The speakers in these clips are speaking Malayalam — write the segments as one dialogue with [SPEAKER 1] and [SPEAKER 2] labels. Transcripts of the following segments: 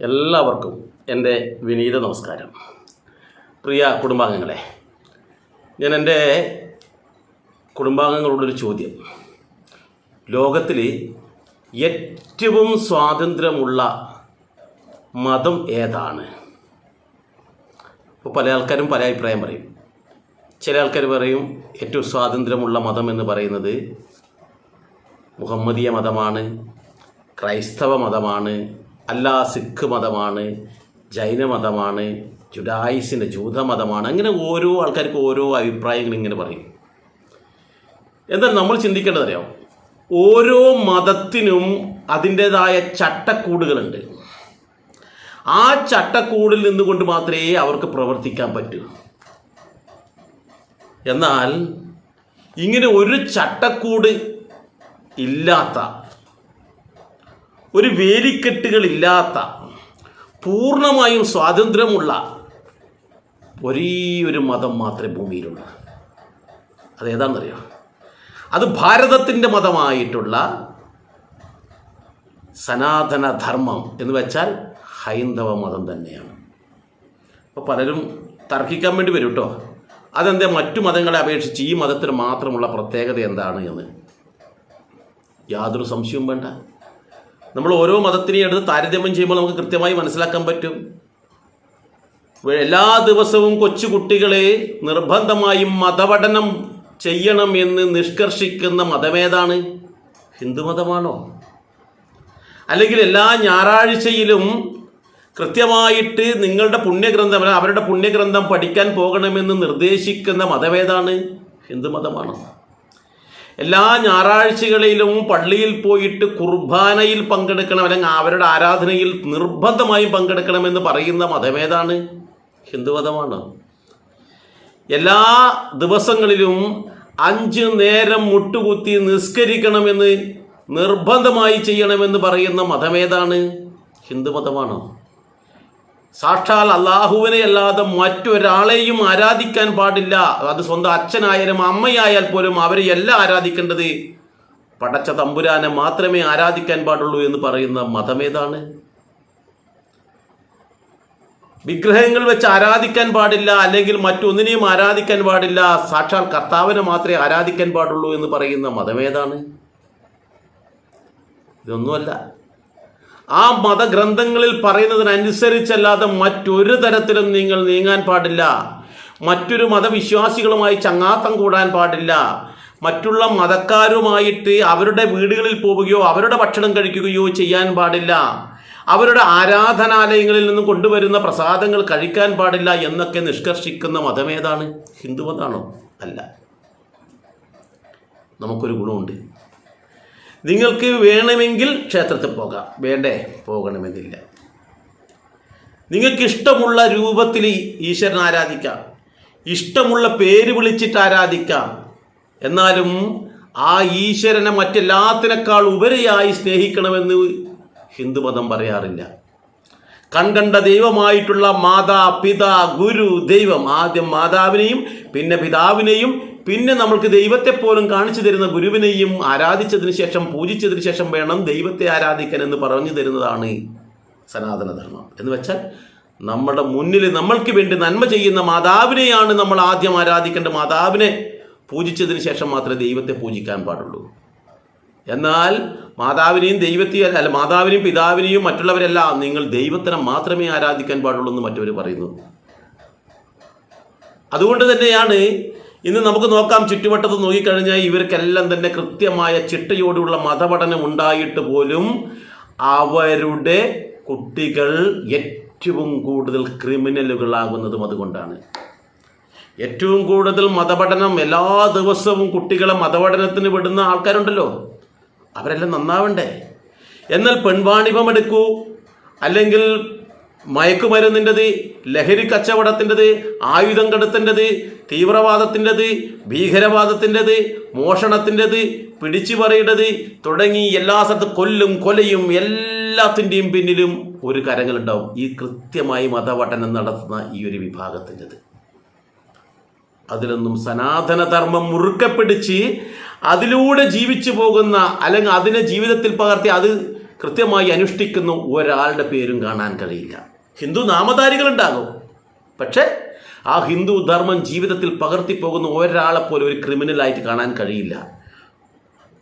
[SPEAKER 1] എല്ലാവർക്കും എന്റെ വിനീത നമസ്കാരം. പ്രിയ കുടുംബാംഗങ്ങളെ ഞാൻ എന്റെ കുടുംബാംഗങ്ങളോടൊരു ചോദ്യം. ലോകത്തിൽ ഏറ്റവും സ്വാതന്ത്ര്യമുള്ള മതം ഏതാണ്? ഇപ്പോൾ പല ആൾക്കാരും പല അഭിപ്രായം പറയും. ചില ആൾക്കാർ പറയും ഏറ്റവും സ്വാതന്ത്ര്യമുള്ള മതം എന്ന് പറയുന്നത് മുഹമ്മദീയ മതമാണ് ക്രൈസ്തവ മതമാണ് അല്ല സിഖ് മതമാണ് ജൈന മതമാണ് ജുഡായിസിന്റെ ജൂതമതമാണ് അങ്ങനെ ഓരോ ആൾക്കാർക്ക് ഓരോ അഭിപ്രായങ്ങൾ ഇങ്ങനെ പറയും. എന്നാൽ നമ്മൾ ചിന്തിക്കേണ്ടത് അറിയാം? ഓരോ മതത്തിനും അതിന്റേതായ ചട്ടക്കൂടുകളുണ്ട്. ആ ചട്ടക്കൂടിൽ നിന്നുകൊണ്ട് മാത്രമേ അവർക്ക് പ്രവർത്തിക്കാൻ പറ്റൂ. എന്നാൽ ഇങ്ങനെ ഒരു ചട്ടക്കൂട് ഇല്ലാത്ത ഒരു വേലിക്കെട്ടുകളില്ലാത്ത പൂർണമായും സ്വാതന്ത്ര്യമുള്ള ഒരേ ഒരു മതം മാത്രമേ ഭൂമിയിലുള്ളൂ. അതേതാണെന്നറിയോ അത് ഭാരതത്തിന്റെ മതമായിട്ടുള്ള സനാതനധർമ്മം എന്ന് വെച്ചാൽ ഹൈന്ദവ മതം തന്നെയാണ്. അപ്പോൾ പലരും തർക്കിക്കാൻ വേണ്ടി വരും കേട്ടോ അതെന്താ? മറ്റു മതങ്ങളെ അപേക്ഷിച്ച് ഈ മതത്തിന് മാത്രമുള്ള പ്രത്യേകത എന്താണ് എന്ന് യാതൊരു സംശയവും വേണ്ട. നമ്മൾ ഓരോ മതത്തിനെയും എടുത്ത് താരതമ്യം ചെയ്യുമ്പോൾ നമുക്ക് കൃത്യമായി മനസ്സിലാക്കാൻ പറ്റും. എല്ലാ ദിവസവും കൊച്ചുകുട്ടികളെ നിർബന്ധമായും മതപഠനം ചെയ്യണം എന്ന് നിഷ്കർഷിക്കുന്ന മതമേതാണ്? ഹിന്ദുമതമാണോ അല്ലെങ്കിൽ എല്ലാ ഞായറാഴ്ചയിലും കൃത്യമായിട്ട് നിങ്ങളുടെ പുണ്യഗ്രന്ഥം അവരുടെ പുണ്യഗ്രന്ഥം പഠിക്കാൻ പോകണമെന്ന് നിർദ്ദേശിക്കുന്ന മതമേതാണ്? ഹിന്ദുമതമാണോ എല്ലാ ഞായറാഴ്ചകളിലും പള്ളിയിൽ പോയിട്ട് കുർബാനയിൽ പങ്കെടുക്കണം അല്ലെങ്കിൽ അവരുടെ ആരാധനയിൽ നിർബന്ധമായും പങ്കെടുക്കണമെന്ന് പറയുന്ന മതമേതാണ് ഹിന്ദുമതമാണ് എല്ലാ ദിവസങ്ങളിലും അഞ്ച് നേരം മുട്ടുകുത്തി നിസ്കരിക്കണമെന്ന് നിർബന്ധമായി ചെയ്യണമെന്ന് പറയുന്ന മതമേതാണ് ഹിന്ദുമതമാണോ സാക്ഷാൽ അള്ളാഹുവിനെ അല്ലാതെ മറ്റൊരാളെയും ആരാധിക്കാൻ പാടില്ല. അത് സ്വന്തം അച്ഛനായാലും അമ്മയായാൽ പോലും അവരെ എല്ലാം ആരാധിക്കേണ്ടത്. പടച്ച തമ്പുരാനെ മാത്രമേ ആരാധിക്കാൻ പാടുള്ളൂ എന്ന് പറയുന്ന മതമേതാണ് വിഗ്രഹങ്ങൾ വെച്ച് ആരാധിക്കാൻ പാടില്ല അല്ലെങ്കിൽ മറ്റൊന്നിനെയും ആരാധിക്കാൻ പാടില്ല. സാക്ഷാൽ കർത്താവിനെ മാത്രമേ ആരാധിക്കാൻ പാടുള്ളൂ എന്ന് പറയുന്ന മതമേതാണ് ഇതൊന്നുമല്ല. ആ മതഗ്രന്ഥങ്ങളിൽ പറയുന്നതിനനുസരിച്ചല്ലാതെ മറ്റൊരു തരത്തിലും നിങ്ങൾ നീങ്ങാൻ പാടില്ല. മറ്റൊരു മതവിശ്വാസികളുമായി ചങ്ങാത്തം കൂടാൻ പാടില്ല. മറ്റുള്ള മതക്കാരുമായിട്ട് അവരുടെ വീടുകളിൽ പോവുകയോ അവരുടെ ഭക്ഷണം കഴിക്കുകയോ ചെയ്യാൻ പാടില്ല. അവരുടെ ആരാധനാലയങ്ങളിൽ നിന്ന് കൊണ്ടുവരുന്ന പ്രസാദങ്ങൾ കഴിക്കാൻ പാടില്ല എന്നൊക്കെ നിഷ്കർഷിക്കുന്ന മതമേതാണ് ഹിന്ദുമതാണോ? അല്ല. നമുക്കൊരു ഗുണമുണ്ട്. നിങ്ങൾക്ക് വേണമെങ്കിൽ ക്ഷേത്രത്തിൽ പോകാം. വേണ്ടേ? പോകണമെന്നില്ല. നിങ്ങൾക്ക് ഇഷ്ടമുള്ള രൂപത്തിൽ ഈശ്വരൻ ആരാധിക്കാം. ഇഷ്ടമുള്ള പേര് വിളിച്ചിട്ട് ആരാധിക്കാം. എന്നാലും ആ ഈശ്വരനെ മറ്റെല്ലാത്തിനേക്കാൾ ഉപരിയായി സ്നേഹിക്കണമെന്ന് ഹിന്ദുമതം പറയാറില്ല. കൺകണ്ട ദൈവമായിട്ടുള്ള മാതാ പിതാ ഗുരു ദൈവം. ആദ്യം മാതാവിനെയും പിന്നെ പിതാവിനെയും പിന്നെ നമ്മൾക്ക് ദൈവത്തെ പോലും കാണിച്ചു തരുന്ന ഗുരുവിനെയും ആരാധിച്ചതിന് ശേഷം പൂജിച്ചതിന് ശേഷം വേണം ദൈവത്തെ ആരാധിക്കാൻ എന്ന് പറഞ്ഞു തരുന്നതാണ് സനാതനധർമ്മം. എന്ന് വെച്ചാൽ നമ്മുടെ മുന്നിൽ നമ്മൾക്ക് വേണ്ടി നന്മ ചെയ്യുന്ന മാതാവിനെയാണ് നമ്മൾ ആദ്യം ആരാധിക്കേണ്ട മാതാവിനെ പൂജിച്ചതിന് ശേഷം മാത്രമേ ദൈവത്തെ പൂജിക്കാൻ പാടുള്ളൂ. എന്നാൽ മാതാവിനെയും ദൈവത്തെയും അല്ല മാതാവിനെയും പിതാവിനെയും മറ്റുള്ളവരെല്ലാം നിങ്ങൾ ദൈവത്തിനെ മാത്രമേ ആരാധിക്കാൻ പാടുള്ളൂ എന്ന് മറ്റവർ പറയുന്നു. അതുകൊണ്ട് തന്നെയാണ് ഇന്ന് നമുക്ക് നോക്കാം ചുറ്റുവട്ടത്ത് നോക്കിക്കഴിഞ്ഞാൽ ഇവർക്കെല്ലാം തന്നെ കൃത്യമായ ചിട്ടയോടുള്ള മതപഠനം ഉണ്ടായിട്ട് പോലും അവരുടെ കുട്ടികൾ ഏറ്റവും കൂടുതൽ ക്രിമിനലുകളാകുന്നതും അതുകൊണ്ടാണ്. ഏറ്റവും കൂടുതൽ മതപഠനം എല്ലാ ദിവസവും കുട്ടികളെ മതപഠനത്തിന് വിടുന്ന ആൾക്കാരുണ്ടല്ലോ. അവരെല്ലാം നന്നാവണ്ടേ? എന്നാൽ പെൺവാണിഭം എടുക്കൂ അല്ലെങ്കിൽ മയക്കുമരുന്നിന്റെത് ലഹരി കച്ചവടത്തിന്റെത് ആയുധം കടത്തിന്റെത് തീവ്രവാദത്തിന്റെത് ഭീകരവാദത്തിന്റെത് മോഷണത്തിന്റെത് പിടിച്ചു പറയേണ്ടത് തുടങ്ങി എല്ലാ സ്ഥലത്തും കൊല്ലും കൊലയും എല്ലാത്തിന്റെയും പിന്നിലും ഒരു കരങ്ങളുണ്ടാവും. ഈ കൃത്യമായി മതപഠനം നടത്തുന്ന ഈ ഒരു വിഭാഗത്തിന്റെത്. അതിലൊന്നും സനാതനധർമ്മം മുറുക്കെ പിടിച്ച് അതിലൂടെ ജീവിച്ചു പോകുന്ന അല്ലെങ്കിൽ അതിനെ ജീവിതത്തിൽ പകർത്തി അത് കൃത്യമായി അനുഷ്ഠിക്കുന്ന ഒരാളുടെ പേരും കാണാൻ കഴിയില്ല. ഹിന്ദു നാമധാരികളുണ്ടാകും. പക്ഷേ ആ ഹിന്ദു ധർമ്മം ജീവിതത്തിൽ പകർത്തിപ്പോകുന്ന പോലെ ഒരു ക്രിമിനലായിട്ട് കാണാൻ കഴിയില്ല.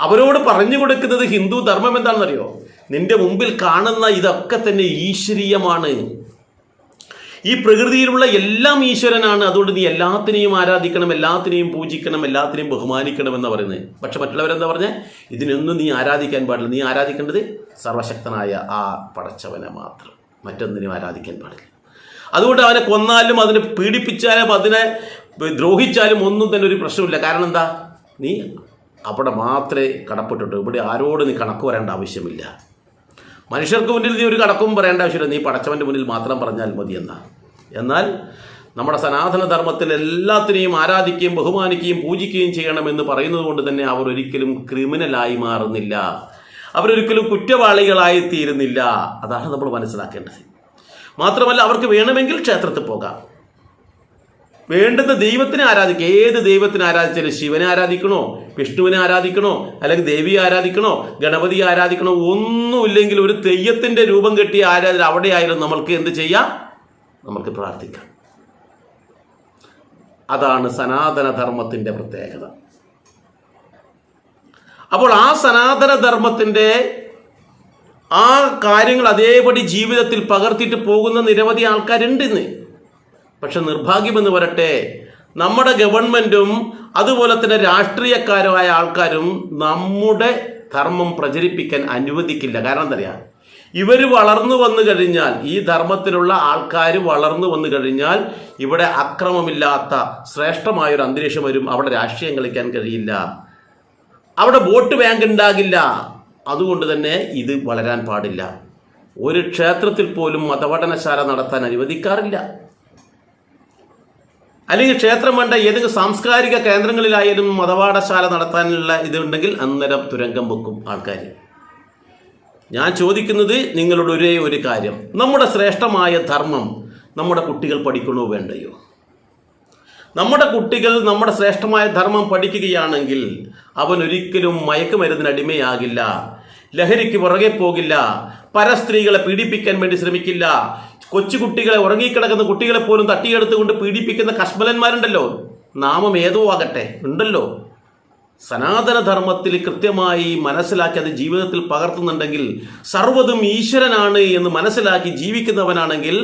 [SPEAKER 1] അവരോട് പറഞ്ഞു കൊടുക്കുന്നത് ഹിന്ദു ധർമ്മം എന്താണെന്നറിയോ? നിന്റെ മുമ്പിൽ കാണുന്ന ഇതൊക്കെ തന്നെ ഈശ്വരീയമാണ്. ഈ പ്രകൃതിയിലുള്ള എല്ലാം ഈശ്വരനാണ്. അതുകൊണ്ട് നീ എല്ലാത്തിനെയും ആരാധിക്കണം എല്ലാത്തിനെയും പൂജിക്കണം എല്ലാത്തിനെയും ബഹുമാനിക്കണം എന്ന് പറയുന്നത്. പക്ഷെ മറ്റുള്ളവരെന്താ പറഞ്ഞേ? ഇതിനൊന്നും നീ ആരാധിക്കാൻ പാടില്ല. നീ ആരാധിക്കേണ്ടത് സർവശക്തനായ ആ പടച്ചവനെ മാത്രം. മറ്റൊന്നിനെയും ആരാധിക്കാൻ പാടില്ല. അതുകൊണ്ട് അവനെ കൊന്നാലും അതിനെ പീഡിപ്പിച്ചാലും അതിനെ ദ്രോഹിച്ചാലും ഒന്നും തന്നെ ഒരു പ്രശ്നമില്ല കാരണം എന്താ? നീ അവിടെ മാത്രമേ കടപ്പെട്ടിട്ടു. ഇവിടെ ആരോട് നീ കണക്ക് വരേണ്ട ആവശ്യമില്ല. മനുഷ്യർക്ക് മുന്നിൽ നീ ഒരു കണക്കും പറയേണ്ട ആവശ്യമില്ല. നീ പടച്ചവന്റെ മുന്നിൽ മാത്രം പറഞ്ഞാൽ മതി എന്നാ. എന്നാൽ നമ്മുടെ സനാതന ധർമ്മത്തിൽ എല്ലാത്തിനെയും ആരാധിക്കുകയും ബഹുമാനിക്കുകയും പൂജിക്കുകയും ചെയ്യണമെന്ന് പറയുന്നത് കൊണ്ട് തന്നെ അവർ ഒരിക്കലും ക്രിമിനലായി മാറുന്നില്ല. അവരൊരിക്കലും കുറ്റവാളികളായി തീരുന്നില്ല അതാണ് നമ്മൾ മനസ്സിലാക്കേണ്ടത്. മാത്രമല്ല അവർക്ക് വേണമെങ്കിൽ ക്ഷേത്രത്തിൽ പോകാം. വേണ്ടുന്ന ദൈവത്തിനെ ആരാധിക്കുക ഏത് ദൈവത്തിനെ ആരാധിച്ചാലും ശിവനെ ആരാധിക്കണോ വിഷ്ണുവിനെ ആരാധിക്കണോ അല്ലെങ്കിൽ ദേവിയെ ആരാധിക്കണോ ഗണപതിയെ ആരാധിക്കണോ ഒന്നുമില്ലെങ്കിൽ ഒരു തെയ്യത്തിന്റെ രൂപം കെട്ടിയ ആരാധന അവിടെ ആയാലും നമ്മൾക്ക് എന്ത് ചെയ്യാം? നമുക്ക് പ്രാർത്ഥിക്കാം. അതാണ് സനാതനധർമ്മത്തിന്റെ പ്രത്യേകത. അപ്പോൾ ആ സനാതന ധർമ്മത്തിന്റെ ആ കാര്യങ്ങൾ അതേപടി ജീവിതത്തിൽ പകർത്തിയിട്ട് പോകുന്ന നിരവധി ആൾക്കാരുണ്ട് ഇന്ന് പക്ഷെ നിർഭാഗ്യമെന്ന് വരട്ടെ നമ്മുടെ ഗവൺമെന്റും അതുപോലെ തന്നെ രാഷ്ട്രീയക്കാരുമായ ആൾക്കാരും നമ്മുടെ ധർമ്മം പ്രചരിപ്പിക്കാൻ അനുവദിക്കില്ല. കാരണം എന്താ പറയുക ഇവർ വളർന്നു വന്നു കഴിഞ്ഞാൽ ഈ ധർമ്മത്തിലുള്ള ആൾക്കാർ വളർന്നു വന്നു കഴിഞ്ഞാൽ ഇവിടെ അക്രമമില്ലാത്ത ശ്രേഷ്ഠമായൊരു അന്തരീക്ഷം വരും. അവിടെ രാഷ്ട്രീയം കളിക്കാൻ കഴിയില്ല. അവിടെ വോട്ട് ബാങ്ക് ഉണ്ടാകില്ല അതുകൊണ്ട് തന്നെ ഇത് വളരാൻ പാടില്ല. ഒരു ക്ഷേത്രത്തിൽ പോലും മതപഠനശാല നടത്താൻ അനുവദിക്കാറില്ല. അല്ലെങ്കിൽ ക്ഷേത്രം വേണ്ട ഏതെങ്കിലും സാംസ്കാരിക കേന്ദ്രങ്ങളിലായാലും മതപാഠശാല നടത്താനുള്ള ഇതുണ്ടെങ്കിൽ അന്നേരം തുരങ്കം വെക്കും ആൾക്കാർ ഞാൻ ചോദിക്കുന്നത് നിങ്ങളുടെ ഒരേ ഒരു കാര്യം. നമ്മുടെ ശ്രേഷ്ഠമായ ധർമ്മം നമ്മുടെ കുട്ടികൾ പഠിക്കണോ വേണ്ടയോ? നമ്മുടെ കുട്ടികൾ നമ്മുടെ ശ്രേഷ്ഠമായ ധർമ്മം പഠിക്കുകയാണെങ്കിൽ അവൻ ഒരിക്കലും മയക്കുമരുന്നിന് അടിമയാകില്ല ലഹരിക്ക് പുറകെ പോകില്ല പരസ്ത്രീകളെ പീഡിപ്പിക്കാൻ വേണ്ടി ശ്രമിക്കില്ല കൊച്ചുകുട്ടികളെ ഉറങ്ങിക്കിടക്കുന്ന കുട്ടികളെ പോലും തട്ടിയെടുത്തുകൊണ്ട് പീഡിപ്പിക്കുന്ന കശ്മലന്മാരുണ്ടല്ലോ നാമം ഏതോ ആകട്ടെ ഉണ്ടല്ലോ. സനാതനധർമ്മത്തിൽ കൃത്യമായി മനസ്സിലാക്കി അത് ജീവിതത്തിൽ പകർത്തുന്നുണ്ടെങ്കിൽ സർവതും ഈശ്വരനാണ് എന്ന് മനസ്സിലാക്കി ജീവിക്കുന്നവനാണെങ്കിൽ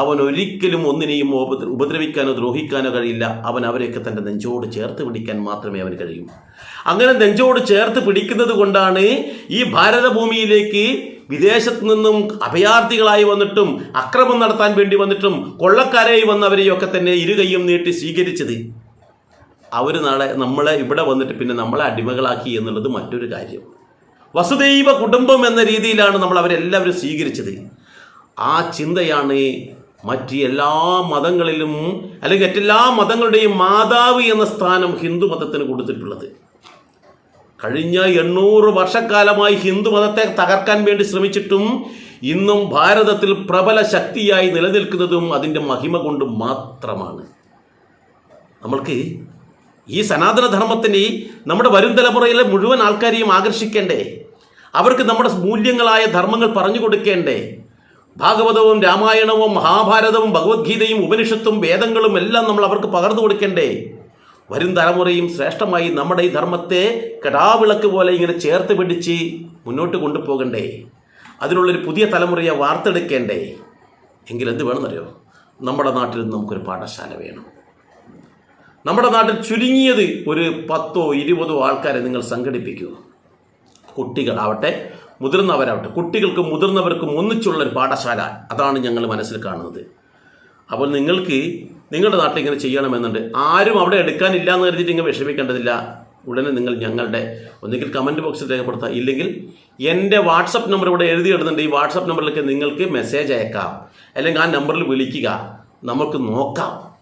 [SPEAKER 1] അവൻ ഒരിക്കലും ഒന്നിനെയും ഉപദ്രവിക്കാനോ ദ്രോഹിക്കാനോ കഴിയില്ല. അവൻ അവരെയൊക്കെ തന്റെ നെഞ്ചോട് ചേർത്ത് പിടിക്കാൻ മാത്രമേ അവന് കഴിയൂ. അങ്ങനെ നെഞ്ചോട് ചേർത്ത് പിടിക്കുന്നത് കൊണ്ടാണ് ഈ ഭാരതഭൂമിയിലേക്ക് വിദേശത്ത് നിന്നും അഭയാർത്ഥികളായി വന്നിട്ടും അക്രമം നടത്താൻ വേണ്ടി വന്നിട്ടും കൊള്ളക്കാരായി വന്നവരെയൊക്കെ തന്നെ ഇരുകൈയും നീട്ടി സ്വീകരിച്ചത്. അവർ നാളെ നമ്മളെ ഇവിടെ വന്നിട്ട് പിന്നെ നമ്മളെ അടിമകളാക്കി എന്നുള്ളത് മറ്റൊരു കാര്യം. വസുദൈവ കുടുംബം എന്ന രീതിയിലാണ് നമ്മൾ അവരെല്ലാവരും സ്വീകരിച്ചത്. ആ ചിന്തയാണ് മറ്റ് എല്ലാ മതങ്ങളിലും അല്ലെങ്കിൽ മറ്റെല്ലാ മതങ്ങളുടെയും മാതാവ് എന്ന സ്ഥാനം ഹിന്ദു മതത്തിന് കൊടുത്തിട്ടുള്ളത്. കഴിഞ്ഞ എണ്ണൂറ് വർഷക്കാലമായി ഹിന്ദു മതത്തെ തകർക്കാൻ വേണ്ടി ശ്രമിച്ചിട്ടും ഇന്നും ഭാരതത്തിൽ പ്രബല ശക്തിയായി നിലനിൽക്കുന്നതും അതിന്റെ മഹിമ കൊണ്ട് മാത്രമാണ്. നമ്മൾക്ക് ഈ സനാതനധർമ്മത്തിന് നമ്മുടെ വരും തലമുറയിലെ മുഴുവൻ ആൾക്കാരെയും ആകർഷിക്കേണ്ടേ? അവർക്ക് നമ്മുടെ മൂല്യങ്ങളായ ധർമ്മങ്ങൾ പറഞ്ഞു കൊടുക്കേണ്ടേ? ഭാഗവതവും രാമായണവും മഹാഭാരതവും ഭഗവത്ഗീതയും ഉപനിഷത്തും വേദങ്ങളും എല്ലാം നമ്മൾ അവർക്ക് പകർന്നു കൊടുക്കേണ്ടേ? വരും തലമുറയും ശ്രേഷ്ഠമായി നമ്മുടെ ഈ ധർമ്മത്തെ കടാവിളക്ക് പോലെ ഇങ്ങനെ ചേർത്ത് പിടിച്ച് മുന്നോട്ട് കൊണ്ടുപോകണ്ടേ? അതിനുള്ളൊരു പുതിയ തലമുറയെ വാർത്തെടുക്കേണ്ടേ? എങ്കിലെന്ത് വേണമെന്നറിയോ? നമ്മുടെ നാട്ടിൽ നമുക്കൊരു പാഠശാല വേണം. നമ്മുടെ നാട്ടിൽ ചുരുങ്ങിയത് ഒരു പത്തോ ഇരുപതോ ആൾക്കാരെ നിങ്ങൾ സംഘടിപ്പിക്കുക കുട്ടികളാവട്ടെ മുതിർന്നവരാവട്ടെ കുട്ടികൾക്കും മുതിർന്നവർക്കും ഒന്നിച്ചുള്ള ഒരു പാഠശാല അതാണ് ഞങ്ങൾ മനസ്സിൽ കാണുന്നത്. അപ്പോൾ നിങ്ങൾക്ക് നിങ്ങളുടെ നാട്ടിൽ ഇങ്ങനെ ചെയ്യണമെന്നുണ്ട്. ആരും അവിടെ എടുക്കാനില്ല എന്ന് കരുതിയിട്ട് ഇങ്ങനെ വിഷമിക്കേണ്ടതില്ല. ഉടനെ നിങ്ങൾ ഞങ്ങളുടെ ഒന്നുകിൽ കമന്റ് ബോക്സിൽ രേഖപ്പെടുത്തുക ഇല്ലെങ്കിൽ എന്റെ വാട്സപ്പ് നമ്പർ ഇവിടെ എഴുതിയിടുന്നുണ്ട്. ഈ വാട്സപ്പ് നമ്പറിലേക്ക് നിങ്ങൾക്ക് മെസ്സേജ് അയക്കാം. അല്ലെങ്കിൽ ആ നമ്പറിൽ വിളിക്കുക. നമുക്ക് നോക്കാം.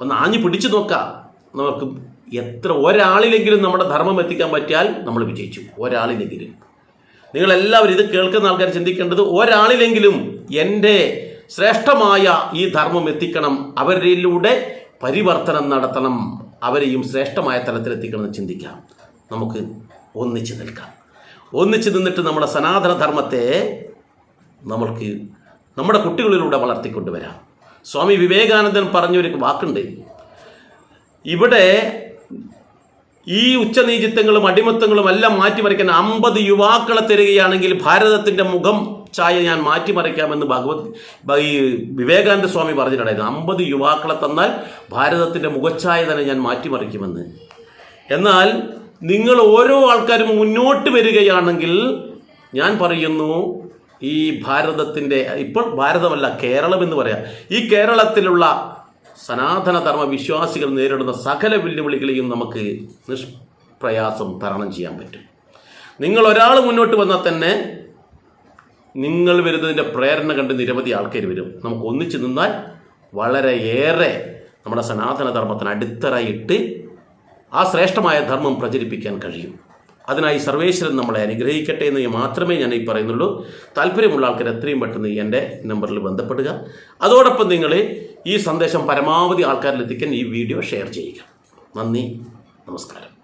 [SPEAKER 1] ഒന്ന് ആഞ്ഞു പിടിച്ചു നോക്കാം. നമുക്ക് എത്ര ഒരാളിലെങ്കിലും നമ്മുടെ ധർമ്മം എത്തിക്കാൻ പറ്റിയാൽ നമ്മൾ വിജയിച്ചു. ഒരാളിലെങ്കിലും. നിങ്ങളെല്ലാവരും ഇത് കേൾക്കുന്ന ആൾക്കാർ ചിന്തിക്കേണ്ടത് ഒരാളിലെങ്കിലും എന്റെ ശ്രേഷ്ഠമായ ഈ ധർമ്മം എത്തിക്കണം. അവരിലൂടെ പരിവർത്തനം നടത്തണം. അവരെയും ശ്രേഷ്ഠമായ തലത്തിലെത്തിക്കണം ചിന്തിക്കാം. നമുക്ക് ഒന്നിച്ച് നിൽക്കാം. ഒന്നിച്ച് നിന്നിട്ട് നമ്മുടെ സനാതന ധർമ്മത്തെ നമ്മൾക്ക് നമ്മുടെ കുട്ടികളിലൂടെ വളർത്തിക്കൊണ്ടുവരാം. സ്വാമി വിവേകാനന്ദൻ പറഞ്ഞൊരു വാക്കുണ്ട്. ഇവിടെ ഈ ഉച്ചനീചിത്വങ്ങളും അടിമത്തങ്ങളും എല്ലാം മാറ്റിമറിക്കാൻ അമ്പത് യുവാക്കളെ തരികയാണെങ്കിൽ ഭാരതത്തിന്റെ മുഖം ചായ ഞാൻ മാറ്റിമറിക്കാമെന്ന് ഭഗവത് ഈ വിവേകാനന്ദ സ്വാമി പറഞ്ഞിട്ടുണ്ടായിരുന്നു. അമ്പത് യുവാക്കളെ തന്നാൽ ഭാരതത്തിന്റെ മുഖച്ഛായ തന്നെ ഞാൻ മാറ്റിമറിക്കുമെന്ന്. എന്നാൽ നിങ്ങൾ ഓരോ ആൾക്കാരും മുന്നോട്ട് വരികയാണെങ്കിൽ ഞാൻ പറയുന്നു ഈ ഭാരതത്തിന്റെ ഇപ്പോൾ ഭാരതമല്ല കേരളം എന്ന് പറയാം. ഈ കേരളത്തിലുള്ള സനാതനധർമ്മ വിശ്വാസികൾ നേരിടുന്ന സകല വെല്ലുവിളികളെയും നമുക്ക് നിഷ്പ്രയാസം തരണം ചെയ്യാൻ പറ്റും. നിങ്ങൾ ഒരാൾ മുന്നോട്ട് വന്നാൽ തന്നെ നിങ്ങൾ വരുന്നതിന്റെ പ്രേരണ കണ്ട് നിരവധി ആൾക്കാർ വരും. നമുക്ക് ഒന്നിച്ച് നിന്നാൽ വളരെയേറെ നമ്മുടെ സനാതനധർമ്മത്തിന് അടിത്തറയിട്ട് ആ ശ്രേഷ്ഠമായ ധർമ്മം പ്രചരിപ്പിക്കാൻ കഴിയും. അതിനായി സർവേശ്വരൻ നമ്മളെ അനുഗ്രഹിക്കട്ടെ എന്ന് മാത്രമേ ഞാൻ ഈ പറയുന്നുള്ളൂ. താല്പര്യമുള്ള ആൾക്കാർ എത്രയും പെട്ടെന്ന് എന്റെ നമ്പറിൽ ബന്ധപ്പെടുക. അതോടൊപ്പം നിങ്ങൾ ഈ സന്ദേശം പരമാവധി ആൾക്കാരിലെത്തിക്കാൻ ഈ വീഡിയോ ഷെയർ ചെയ്യുക. നന്ദി. നമസ്കാരം.